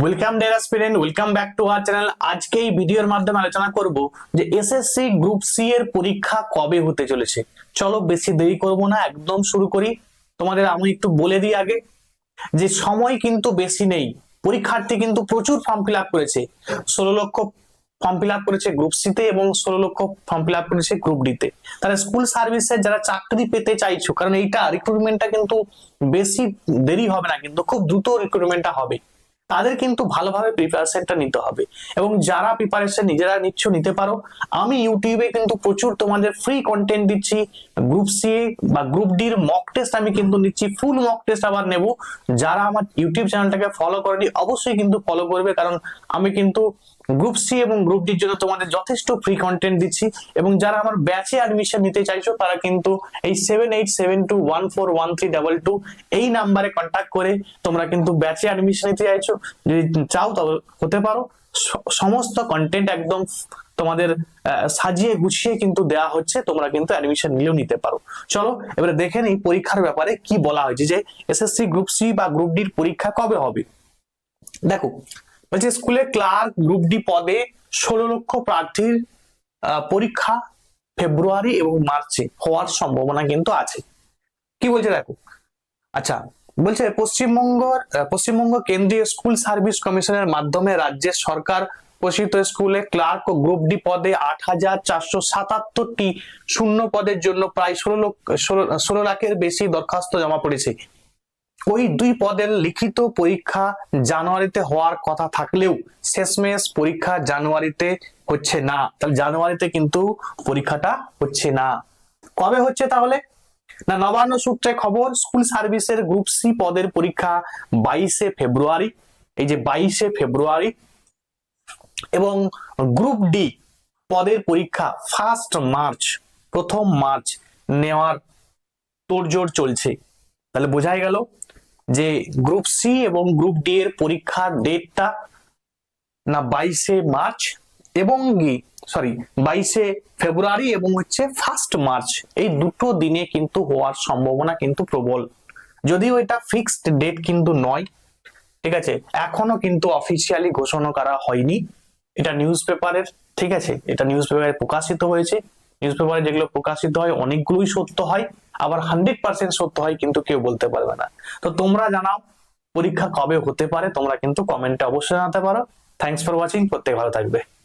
Welcome dear student welcome back to our channel আজকে এই ভিডিওর মাধ্যমে আলোচনা করব যে এসএসসি গ্রুপ সি এর পরীক্ষা কবে হতে চলেছে। চলো বেশি দেরি করব না, একদম শুরু করি। তোমাদের আমি একটু বলে দিই আগে যে সময় কিন্তু বেশি নেই। পরীক্ষার্থী কিন্তু প্রচুর ফর্ম ফিল আপ করেছে। ষোলো লক্ষ ফর্ম ফিল আপ করেছে গ্রুপ সিতে এবং ষোলো লক্ষ ফর্ম ফিল আপ করেছে গ্রুপ ডিতে তারা স্কুল সার্ভিসে যারা চাকরি পেতে চাইছো, কারণ এইটা রিক্রুটমেন্টটা কিন্তু বেশি দেরি হবে না, কিন্তু খুব দ্রুত রিক্রুটমেন্টটা হবে। তাদের কিন্তু ভালোভাবে প্রিপারেশনটা নিতে হবে। এবং যারা প্রিপারেশন নিজেরা নিচ্ছ, নিতে পারো। আমি ইউটিউবে কিন্তু প্রচুর তোমাদের ফ্রি কন্টেন্ট দিচ্ছি। গ্রুপ সি বা গ্রুপ ডির মক টেস্ট আমি কিন্তু নিচ্ছি। ফুল মক টেস্ট আবার নেব। যারা আমার ইউটিউব চ্যানেলটাকে ফলো করেনি, অবশ্যই কিন্তু ফলো করবে। কারণ আমি কিন্তু গ্রুপ সি এবং গ্রুপ ডির জন্য তোমাদের যথেষ্ট ফ্রি কন্টেন্ট দিচ্ছি। এবং যারা আমার ব্যাচে অ্যাডমিশন নিতে চাইছো, তারা কিন্তু এই seven eight seven two one four one three double two এই নাম্বারে কন্ট্যাক্ট করে তোমরা কিন্তু ব্যাচে অ্যাডমিশন নিতে চাইছো। যদি চাও তবে হতে পারো। সমস্ত কন্টেন্ট একদম তোমাদের সাজিয়ে গুছিয়ে কিন্তু দেওয়া হচ্ছে, তোমরা কিন্তু অ্যাডমিশন নিলেও নিতে পারো। চলো, এবারে দেখে নিই পরীক্ষার ব্যাপারে কি বলা হয়েছে যে এসএসসি গ্রুপ সি বা গ্রুপ ডির পরীক্ষা কবে হবে? দেখো, বলছে স্কুলে ক্লার্ক গ্রুপ ডি পদে ষোলো লক্ষ প্রার্থীর পরীক্ষা ফেব্রুয়ারি এবং মার্চে হওয়ার সম্ভাবনা কিন্তু আছে। কি বলছে দেখো? আচ্ছা বলছে পশ্চিমবঙ্গ পশ্চিমবঙ্গ কেন্দ্রীয় স্কুল সার্ভিস কমিশনের মাধ্যমে রাজ্যের সরকার পোষিত স্কুলে ক্লার্ক ও গ্রুপ ডি পদে আট হাজার চারশো সাতাত্তরটি শূন্য পদের জন্য প্রায় ষোলো লক্ষ ষোলো- লাখের বেশি দরখাস্ত জমা পড়েছে। ওই দুই পদের লিখিত পরীক্ষা জানুয়ারিতে হওয়ার কথা থাকলেও শেষমেশ পরীক্ষা জানুয়ারিতে হচ্ছে না। তাহলে জানুয়ারিতে কিন্তু পরীক্ষাটা হচ্ছে না। কবে হচ্ছে তাহলে? না, নবান্ন সূত্রে খবর স্কুল সার্ভিসের গ্রুপ সি পদের পরীক্ষা বাইশে ফেব্রুয়ারি। এই যে বাইশে ফেব্রুয়ারি এবং গ্রুপ ডি পদের পরীক্ষা ফার্স্ট মার্চ প্রথম মার্চ নেওয়ার তোড়জোড় চলছে। তাহলে বোঝাই গেল যে গ্রুপ সি এবং গ্রুপ ডি এর পরীক্ষার ডেটটা না বাইশে মার্চ এবং সরি বাইশে ফেব্রুয়ারি এবং হচ্ছে ফার্স্ট মার্চ এই দুটো দিনে কিন্তু হওয়ার সম্ভাবনা কিন্তু প্রবল। যদিও এটা ফিক্সড ডেট কিন্তু নয়, ঠিক আছে? এখনও কিন্তু অফিসিয়ালি ঘোষণা করা হয়নি। এটা নিউজ পেপারের ঠিক আছে? এটা নিউজ পেপারে প্রকাশিত হয়েছে। নিউজ পেপারে যেগুলো প্রকাশিত হয়, অনেকগুলোই সত্য হয়। আবার হান্ড্রেড পার্সেন্ট সত্য হয় কিন্তু কেউ বলতে পারবে না। তো তোমরা জানাও, পরীক্ষা কবে হতে পারে, তোমরা কিন্তু কমেন্টে অবশ্যই জানাতে পারো। থ্যাংকস ফর ওয়াচিং প্রত্যেক ভালো থাকবে।